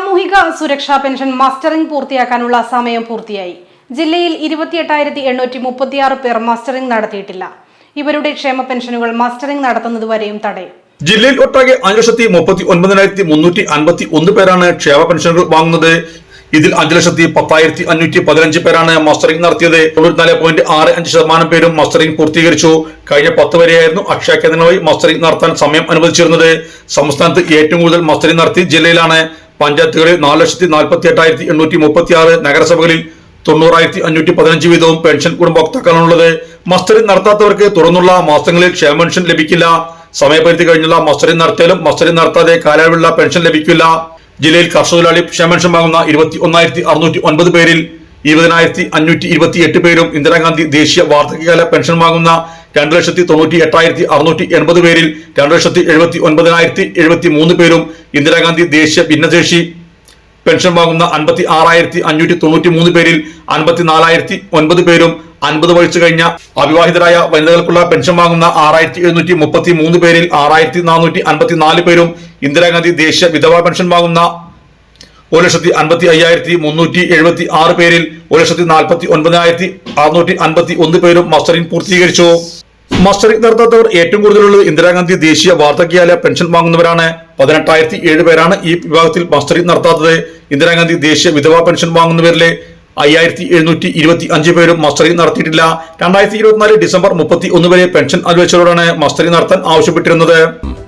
സാമൂഹിക സുരക്ഷാ pension mustering പൂർത്തിയാക്കാനുള്ള സമയം പൂർത്തിയായി. ജില്ലയിൽ ഇരുപത്തിയെട്ടായിരത്തി എണ്ണൂറ്റി മുപ്പത്തിയാറ് പേർ മസ്റ്ററിംഗ് നടത്തിയിട്ടില്ല. ഇവരുടെ ക്ഷേമ പെൻഷനുകൾ മസ്റ്ററിംഗ് നടത്തുന്നതുവരെയും തടയും. ജില്ലയിൽ ഒട്ടാകെ അഞ്ച് ലക്ഷത്തി മുപ്പത്തി ഒൻപതിനായിരത്തി മുന്നൂറ്റി അൻപത്തി ഒന്ന് പേരാണ് ക്ഷേമ പെൻഷനുകൾ വാങ്ങുന്നത്. ഇതിൽ അഞ്ച് ലക്ഷത്തി പത്തായിരത്തി അഞ്ഞൂറ്റി പതിനഞ്ച് പേരാണ് മസ്റ്ററിംഗ് നടത്തിയത്. തൊണ്ണൂറ്റിനാല് പോയിന്റ് ആറ് അഞ്ച് ശതമാനം പേരും മസ്റ്ററിംഗ് പൂർത്തീകരിച്ചു. കഴിഞ്ഞ പത്ത് വരെയായിരുന്നു അക്ഷയ കേന്ദ്രങ്ങളുമായി മസ്റ്ററിംഗ് നടത്താൻ സമയം അനുവദിച്ചിരുന്നത്. സംസ്ഥാനത്ത് ഏറ്റവും കൂടുതൽ മസ്റ്ററിംഗ് നടത്തി ജില്ലയിലാണ് പഞ്ചായത്തുകളിൽ നാല് ലക്ഷത്തി നാൽപ്പത്തി എട്ടായിരത്തി എണ്ണൂറ്റി മുപ്പത്തി ആറ് നഗരസഭകളിൽ തൊണ്ണൂറായിരത്തി അഞ്ഞൂറ്റി പതിനഞ്ച് വീതവും പെൻഷൻ ഗുണഭോക്താക്കളാണുള്ളത് മസ്റ്ററിംഗ് നടത്താത്തവർക്ക് തുറന്നുള്ള മാസങ്ങളിൽ ക്ഷേമ പെൻഷൻ ലഭിക്കില്ല. സമയപരിധി കഴിഞ്ഞുള്ള മസ്റ്ററിംഗ് നടത്തിയാലും മസ്റ്ററിംഗ് നടത്താതെ കാലയളവിലുള്ള പെൻഷൻ ലഭിക്കില്ല. ജില്ലയിൽ കർഷകതൊഴിലാളി ക്ഷേമ പെൻഷൻ വാങ്ങുന്ന ഇരുപത്തി ഒന്നായിരത്തി അറുന്നൂറ്റി ഒൻപത് പേരിൽ ഇരുപതിനായിരത്തി അഞ്ഞൂറ്റി ഇരുപത്തി എട്ട് പേരും ഇന്ദിരാഗാന്ധി ദേശീയ വാർദ്ധക്യകാല പെൻഷൻ വാങ്ങുന്ന രണ്ട് ലക്ഷത്തി തൊണ്ണൂറ്റി എട്ടായിരത്തി അറുന്നൂറ്റി എൺപത് പേരിൽ രണ്ട് ലക്ഷത്തി എഴുപത്തി ഒൻപതിനായിരത്തി എഴുപത്തി മൂന്ന് പേരും ഇന്ദിരാഗാന്ധി ദേശീയ ഭിന്നശേഷി പെൻഷൻ വാങ്ങുന്ന അൻപത്തി ആറായിരത്തി അഞ്ഞൂറ്റി തൊണ്ണൂറ്റി മൂന്ന് പേരിൽ അൻപത്തി നാലായിരത്തി ഒൻപത് പേരും അൻപത് വയസ്സ് കഴിഞ്ഞ അവിവാഹിതരായ വനിതകൾക്കുള്ള പെൻഷൻ വാങ്ങുന്ന ആറായിരത്തി എഴുന്നൂറ്റി മുപ്പത്തി മൂന്ന് പേരിൽ ആറായിരത്തി നാനൂറ്റി അൻപത്തി നാല് പേരും ഇന്ദിരാഗാന്ധി ദേശീയ വിധവാ പെൻഷൻ വാങ്ങുന്ന ഒരു ലക്ഷത്തി അൻപത്തി അയ്യായിരത്തി മുന്നൂറ്റി എഴുപത്തി ആറ് പേരിൽ ഒരു ലക്ഷത്തി നാൽപ്പത്തി ഒൻപതിനായിരത്തി അറുന്നൂറ്റി അൻപത്തി ഒന്ന് പേരും മസ്റ്ററിംഗ് പൂർത്തീകരിച്ചു. മസ്റ്ററിംഗ് നടത്താത്തവർ ഏറ്റവും കൂടുതലുള്ളത് ഇന്ദിരാഗാന്ധി ദേശീയ വാർദ്ധക്യകാല പെൻഷൻ വാങ്ങുന്നവരാണ്. പതിനെട്ടായിരത്തി ഏഴ് പേരാണ് ഈ വിഭാഗത്തിൽ മസ്റ്ററിംഗ് നടത്താത്തത്. ഇന്ദിരാഗാന്ധി ദേശീയ വിധവാ പെൻഷൻ വാങ്ങുന്നവരിലെ അയ്യായിരത്തി എഴുന്നൂറ്റി ഇരുപത്തി അഞ്ച് പേരും മസ്റ്ററിംഗ് നടത്തിയിട്ടില്ല. രണ്ടായിരത്തി ഇരുപത്തിനാല് ഡിസംബർ മുപ്പത്തി ഒന്ന് വരെ പെൻഷൻ അനുവദിച്ചവരോടാണ് മസ്റ്ററിംഗ് നടത്താൻ ആവശ്യപ്പെട്ടിരുന്നത്.